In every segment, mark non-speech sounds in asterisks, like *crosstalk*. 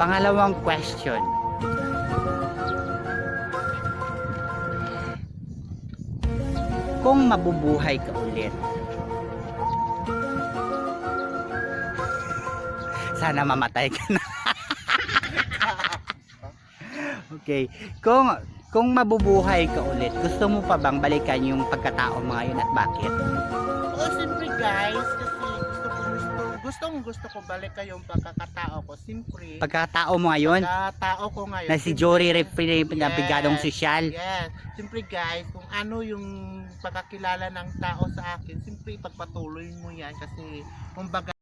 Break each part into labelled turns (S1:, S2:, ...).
S1: Pangalawang question. Kung mabubuhay ka ulit, sana mamatay ka na. *laughs* okay. Kung kung mabubuhay ka ulit, gusto mo pa bang balikan yung pagkatao mo ngayon at bakit?
S2: Oo, siyempre guys, kasi gustong gusto ko balik kayong pagkakatao ko. Siyempre,
S1: Pagkatao mo ngayon,
S2: pagkatao ko ngayon.
S1: na si Jory Refri na
S2: Yes.
S1: bigadong sosyal.
S2: Yes. Siyempre guys, kung ano yung pagkakilala ng tao sa akin, siyempre ipagpatuloy mo yan kasi kumbaga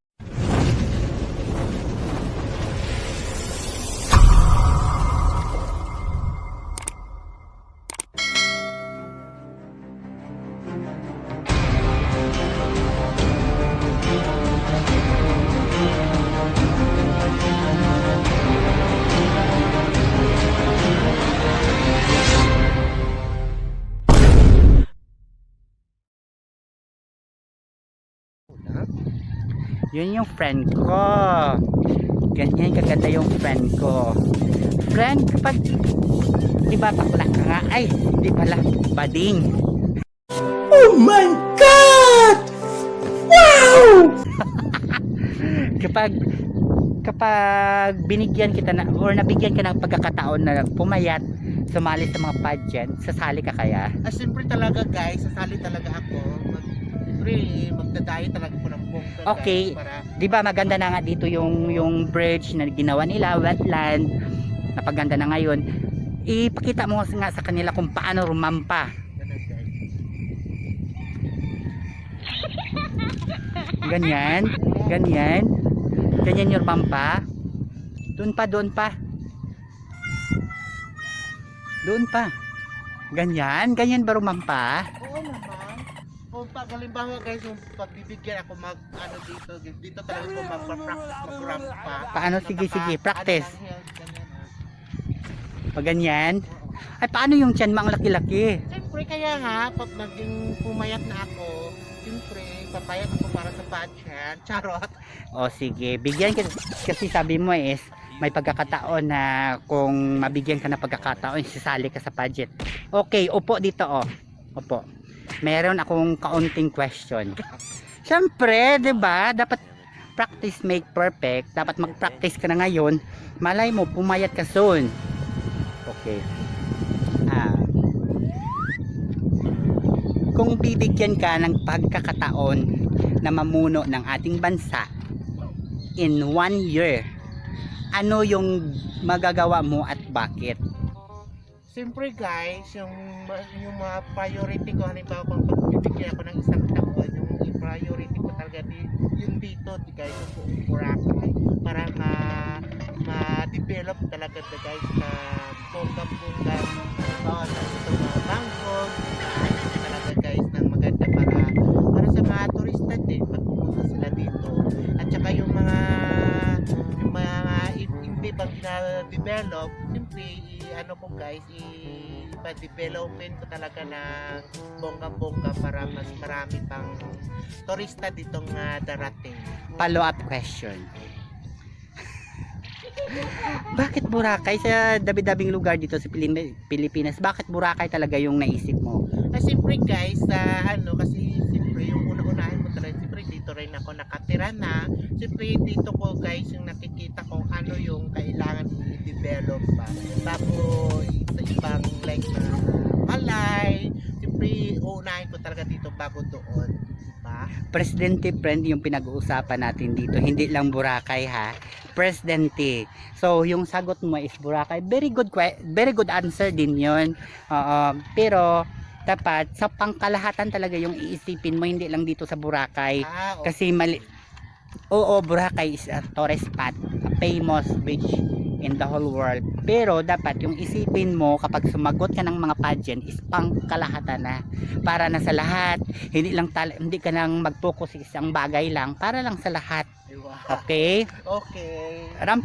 S1: Yun yung friend ko. Ganyan kaganda yung friend ko. Friend, kapag di ba bakla ka nga? Ay, di pala, bading.
S3: Oh my God! Wow! *laughs*
S1: kapag kapag binigyan kita na or nabigyan ka ng pagkakataon na pumayat sumali sa mga pageant sasali ka kaya
S2: Ah, siyempre talaga guys, sasali talaga ako. Mag, siyempre, magdadayo talaga ko ng
S1: Okay. di ba maganda na nga dito yung yung bridge na ginawa nila wetland. Napaganda na ngayon. Ipakita mo nga sa kanila kung paano rumampa. Ganyan ganyan. Ganyan yung rumampa. Doon pa doon pa. Doon pa. Ganyan ganyan ba rumampa.
S2: Kung pag halimbawa guys, yung pagbibigyan ako mag ano dito, dito talaga ko magpa-practice mag-ramp pa.
S1: Paano? Sige, sige, practice.
S2: Ano lang yan, ganyan, ah.
S1: pag ganyan ay paano yung tiyan mo ang laki-laki
S2: Siyempre kaya nga, pag naging pumayat na ako, siyempre, papayat ako para sa pageant. *laughs* Charot.
S1: O sige, bigyan ka kasi sabi mo is may pagkakataon na kung mabigyan ka ng pagkakataon, sisali ka sa budget. Okay, upo dito oh. Upo. Meron akong kaunting question. Siyempre, 'di ba? Dapat practice make perfect. Dapat mag-practice ka na ngayon. Malay mo pumayat ka soon. Okay. Ah. Kung bibigyan ka ng pagkakataon na mamuno ng ating bansa in one year, ano yung magagawa mo at bakit?
S2: Siyempre guys, yung, yung mga priority ko, halimbawa kung pagbibigyan ako ng isang taon, yung priority ko talaga di, yung dito, di guys, yung buong Boracay, para ma ma-develop talaga na guys na bonggang-bongga halimbawa sa ito mga mangrove, ayun talaga guys ng maganda para para sa mga turista din pag sila dito. At saka yung mga yung mga in- hindi pag na-develop siyempre ano ko guys i- ipa-developin ko talaga na bongga-bongga para mas marami pang turista ditong ah, darating
S1: Follow up question. bakit Boracay sa dabi-dabing lugar dito sa Pilipinas? Bakit Boracay talaga yung naisip mo?
S2: Ah, siyempre guys, sa ano, kasi siyempre yung una-unahin mo talaga, siyempre dito rin ako nakatira na. Siyempre dito ko guys, yung nakikita kung ano yung kailangan i-develop pa. Tapos sa ibang like na malay, siyempre uunahin ko talaga dito bago doon. Diba?
S1: Presidente friend yung pinag-uusapan natin dito. Hindi lang Boracay ha. Presidente. So, yung sagot mo is Boracay. Very good very good answer din 'yon. Oo. pero dapat sa pangkalahatan talaga yung iisipin mo hindi lang dito sa Boracay.
S2: Ah, okay.
S1: Kasi mali Oo, Boracay is a tourist spot, a famous beach in the whole world. Pero dapat yung isipin mo kapag sumagot ka ng mga pageant is pangkalahatan na para na sa lahat. Hindi lang tal hindi ka nang mag-focus sa isang bagay lang para lang sa lahat.
S2: Diba?
S1: Okay?
S2: Okay.
S1: Ram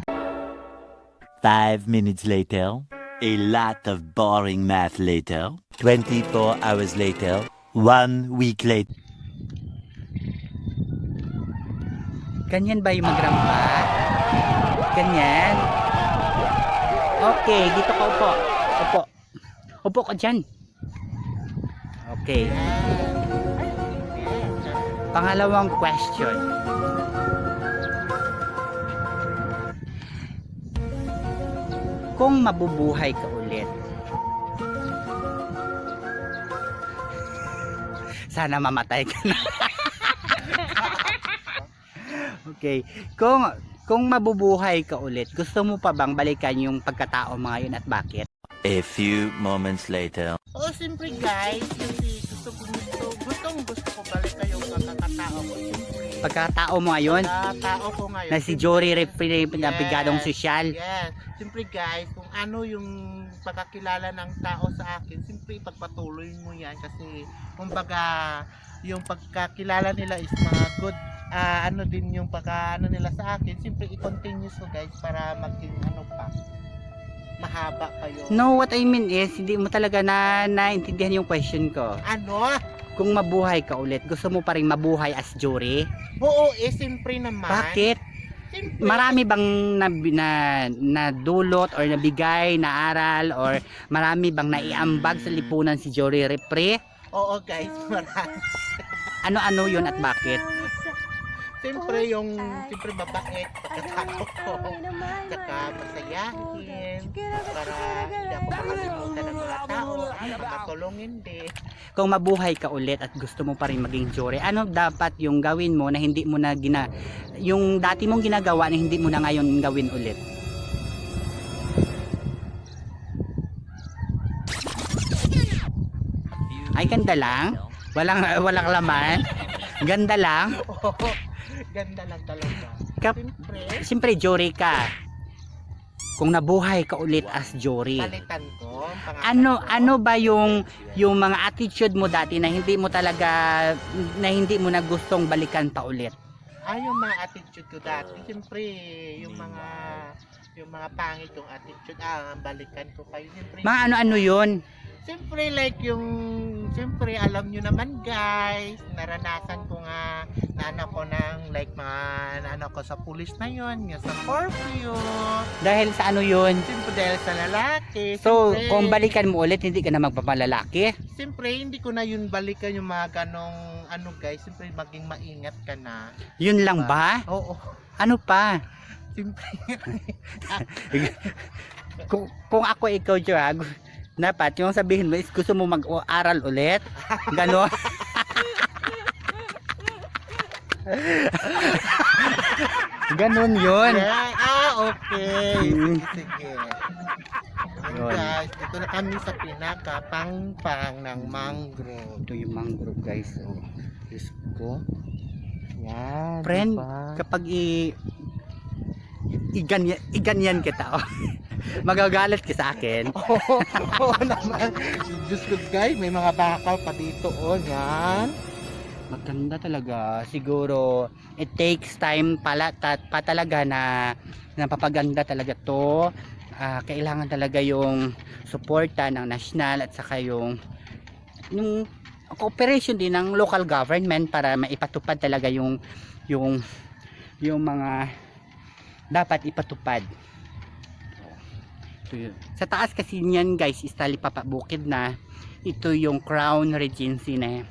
S4: Five minutes later, a lot of boring math later, 24 hours later, one week later.
S1: ganyan ba yung magrampa? Ganyan? Okay, dito ka upo. Upo. Upo ka dyan. Okay. Pangalawang question. Kung mabubuhay ka ulit, sana mamatay ka na. *laughs* okay. Kung kung mabubuhay ka ulit, gusto mo pa bang balikan yung pagkatao mo ngayon at bakit?
S4: A few moments later.
S2: Oo, siyempre guys, kasi gusto ko gusto, gustong gusto ko balik kayo kakatao ko, siyempre.
S1: Pagkatao mo ngayon,
S2: Kakatao ko ngayon.
S1: na si Jory Refri na bigadong sosyal.
S2: Yes. Siyempre guys, kung ano yung pagkakilala ng tao sa akin, siyempre ipagpatuloy mo yan kasi kumbaga yung pagkakilala nila is mga good ah, ano din yung pagka ano nila sa akin, siyempre i-continue so guys para maging ano pa mahaba kayo.
S1: No, what I mean is, hindi mo talaga na naintindihan yung question ko.
S2: Ano?
S1: Kung mabuhay ka ulit, gusto mo pa rin mabuhay as Jory?
S2: Oo, eh siyempre naman.
S1: Bakit?
S2: Siyempre,
S1: Marami bang na, na, na dulot or nabigay na aral or marami bang naiambag sa lipunan si Jory Refri?
S2: Oo guys, marami. *laughs*
S1: Ano-ano yun at bakit?
S2: Siyempre yung, siyempre mabait, pagkatao ko. Tsaka masayahin. Para hindi ako makalimutan ng mga tao. Makatulungin din.
S1: Kung mabuhay ka ulit at gusto mo pa rin maging Jory, ano dapat yung gawin mo na hindi mo na gina... Yung dati mong ginagawa na hindi mo na ngayon gawin ulit? Ay, ganda lang. Walang, walang laman. Ganda lang.
S2: Oo, ganda lang talaga.
S1: Kap,
S2: Siyempre,
S1: Siyempre, Jory ka. Kung nabuhay ka ulit as Jory.
S2: palitan ko.
S1: Ano
S2: ko.
S1: ano ba yung yung mga attitude mo dati na hindi mo talaga na hindi mo na gustong balikan pa ulit?
S2: Ah, yung mga attitude ko dati. Siyempre, yung mga yung mga pangit yung attitude. Ah, balikan ko kayo. Siyempre,
S1: Mga ano-ano 'yun?
S2: Siyempre like yung siyempre alam nyo naman guys, naranasan ko nga na ano ko ng like mga na ano ko sa pulis na yon, nga sa curfew.
S1: Dahil sa ano 'yun?
S2: Siyempre dahil sa lalaki.
S1: So,
S2: siyempre,
S1: kung balikan mo ulit, hindi ka na magpapalalaki.
S2: Siyempre hindi ko na yun balikan yung mga ganong ano guys, siyempre maging maingat ka na.
S1: 'Yun lang ba?
S2: Oo,
S1: Ano pa?
S2: siyempre. *laughs*
S1: Kung, kung ako ikaw, Joag, dapat yung sabihin mo is gusto mo mag-aral ulit. Ganon. *laughs* Ganon yun.
S2: Yeah, ah, okay.
S1: Mm.
S2: Sige, sige.
S1: Yun.
S2: guys, dito na kami sa pinaka pang-pang ng mangrove.
S1: Ito yung mangrove guys. Oh.
S2: Diyos ko. Yan.
S1: Friend,
S2: diba?
S1: kapag i iganyan, iganyan kita oh. *laughs* magagalit ka sa akin *laughs*
S2: Oo oo naman. Diyos ko guys, may mga bakal pa dito. Oh, yan.
S1: maganda talaga siguro it takes time pala ta, pa talaga na napapaganda talaga to Ah, kailangan talaga yung suporta ng national at saka yung yung cooperation din ng local government para maipatupad talaga yung yung yung mga dapat ipatupad ito yun. sa taas kasi niyan guys is talipapa bukid na. Ito yung crown regency na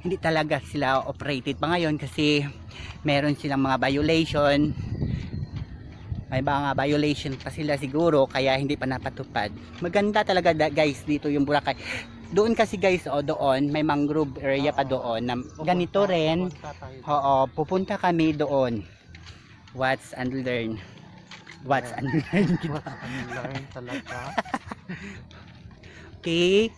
S1: hindi talaga sila operated pa ngayon kasi meron silang mga violation. May mga violation pa sila siguro kaya hindi pa napatupad. Maganda talaga da- guys dito yung Boracay. Doon kasi guys o doon may mangrove area pa doon na ganito rin. Oo pupunta kami doon. Watch and learn learn
S2: Ang learn talaga.
S1: Okay.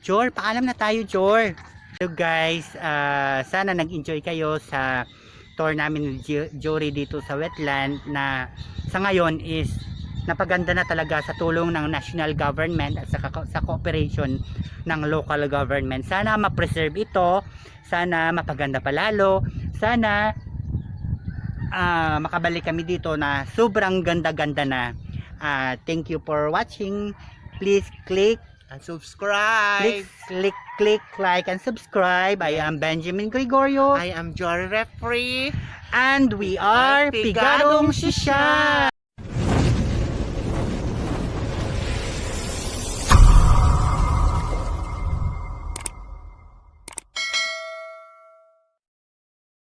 S1: Jor, paalam na tayo, Jor. So guys, ah, sana nag-enjoy kayo sa tour namin ni Jo- Jory dito sa wetland na sa ngayon is napaganda na talaga sa tulong ng national government at sa, sa cooperation ng local government. Sana ma-preserve ito, sana mapaganda pa lalo, sana ah, makabalik kami dito na sobrang ganda-ganda na. Ah, thank you for watching. Please click
S2: And subscribe.
S1: Click, click, click, like, and subscribe. I am Benjamin Gregorio.
S2: I am Jory Referee.
S1: And we are Pigadong Sosyal.